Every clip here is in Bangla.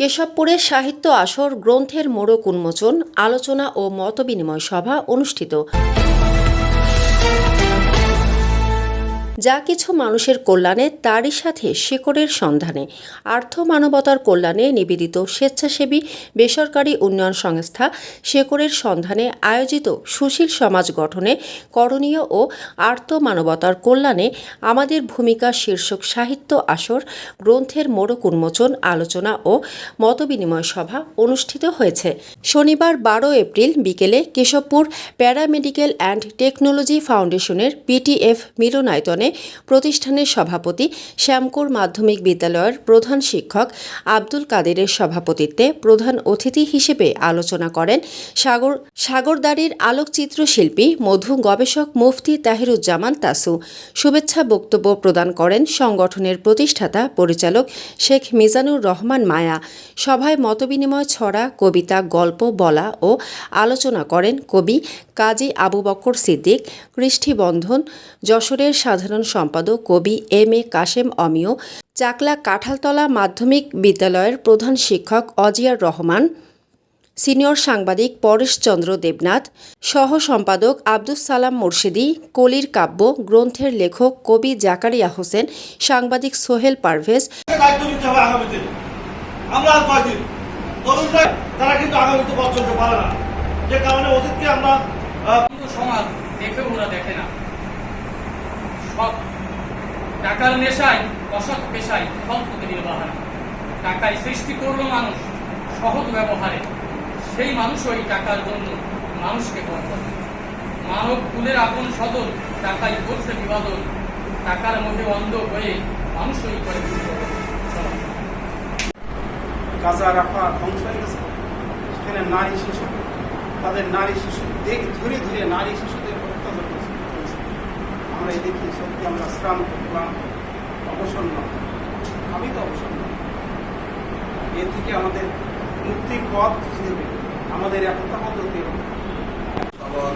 কেশবপুরের সাহিত্য আসর গ্রন্থের মোড়ক উন্মোচন আলোচনা ও মতবিনিময় সভা অনুষ্ঠিত। যা কিছু মানুষের কল্যাণে তারই সাথে শেকড়ের সন্ধানে। আর্থ মানবতার কল্যাণে নিবেদিত স্বেচ্ছাসেবী বেসরকারি উন্নয়ন সংস্থা শেকড়ের সন্ধানে আয়োজিত সুশীল সমাজ গঠনে করণীয় ও আর্থ মানবতার কল্যাণে আমাদের ভূমিকা শীর্ষক সাহিত্য আসর, গ্রন্থের মোড়ক উন্মোচন, আলোচনা ও মতবিনিময় সভা অনুষ্ঠিত হয়েছে। শনিবার বারো এপ্রিল বিকেলে কেশবপুর প্যারামেডিকেল অ্যান্ড টেকনোলজি ফাউন্ডেশনের পিটিএফ মিলনায়তনে প্রতিষ্ঠানের সভাপতি, শ্যামকুর মাধ্যমিক বিদ্যালয়ের প্রধান শিক্ষক আব্দুল কাদেরের সভাপতিত্বে প্রধান অতিথি হিসেবে আলোচনা করেন সাগর, সাগরদাড়ির আলোকচিত্র শিল্পী মধু গবেষক মুফতি তাহিরুজ্জামান তাসু। শুভেচ্ছা বক্তব্য প্রদান করেন সংগঠনের প্রতিষ্ঠাতা পরিচালক শেখ মিজানুর রহমান মায়া। সভায় মতবিনিময় ছড়া, কবিতা, গল্প, বলা ও আলোচনা করেন কবি কাজী আবু বক্কর সিদ্দিক, কৃষ্টিবন্ধন, যশোরের সাধারণ সম্পাদক কবি এম এ কাশেম অমিয় চাকলা কাঁঠালতলা মাধ্যমিক বিদ্যালয়ের প্রধান শিক্ষক অজিয়ার রহমান সিনিয়র সাংবাদিক পরেশচন্দ্র দেবনাথ সহ সম্পাদক আব্দুস সালাম মুর্শিদি কলির কাব্য গ্রন্থের লেখক কবি জাকারিয়া হোসেন সাংবাদিক সোহেল পারভেজ। দায়িত্ব নিতে হবে আগামী দিনে। আমরা তরুণরা তারা কিন্তু আগামীতে পথ চলতে পারে না। যে কারণে অতীতকে আমরা সমাজ দেখে ওরা দেখে না। সব টাকার নেশায় অসৎ পেশায় সম্পত্তি নির্বাহন টাকায় সৃষ্টি করল মানুষ সহজ ব্যবহারে। সেই মানুষই টাকার জন্য মানুষকে কর করে। মানব কুলের আপন সদল টাকাই করছে বিভাজন। টাকার মধ্যে অন্ধ হয়ে মানুষই করে সমাজ। গাজা রাফা ধ্বংস হয়ে গেছে। সেখানে নারী শিশু, তাদের নারী শিশু দেখ ধরে ধরে নারী চলছে। আমরা এই দেখি সত্যি আমরা শ্রাম করলাম, অবসন্ন। আমি তো অবসন্ন। এর থেকে আমাদের মুক্তির পথ দেবে আমাদের একতাবদ্ধ হতে হবে। সবল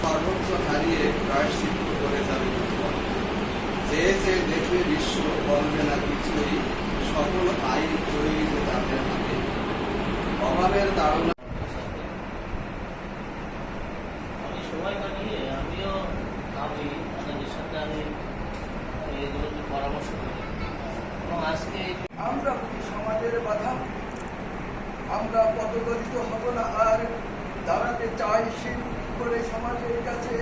সর্বোচ্চ হারিয়ে প্রায়শ্চিত্ত করে যাবে যে যে দেখবে বিশ্ব বলবে না কিছুই, সকল আইন তৈরি তাদের হাতে। অভাবের দারুণ পরামর্শ এবং আজকে আমরা সমাজের বাধা। আমরা পদদলিত হব না, আর দাঁড়াতে চাই সে করে সমাজের কাছে।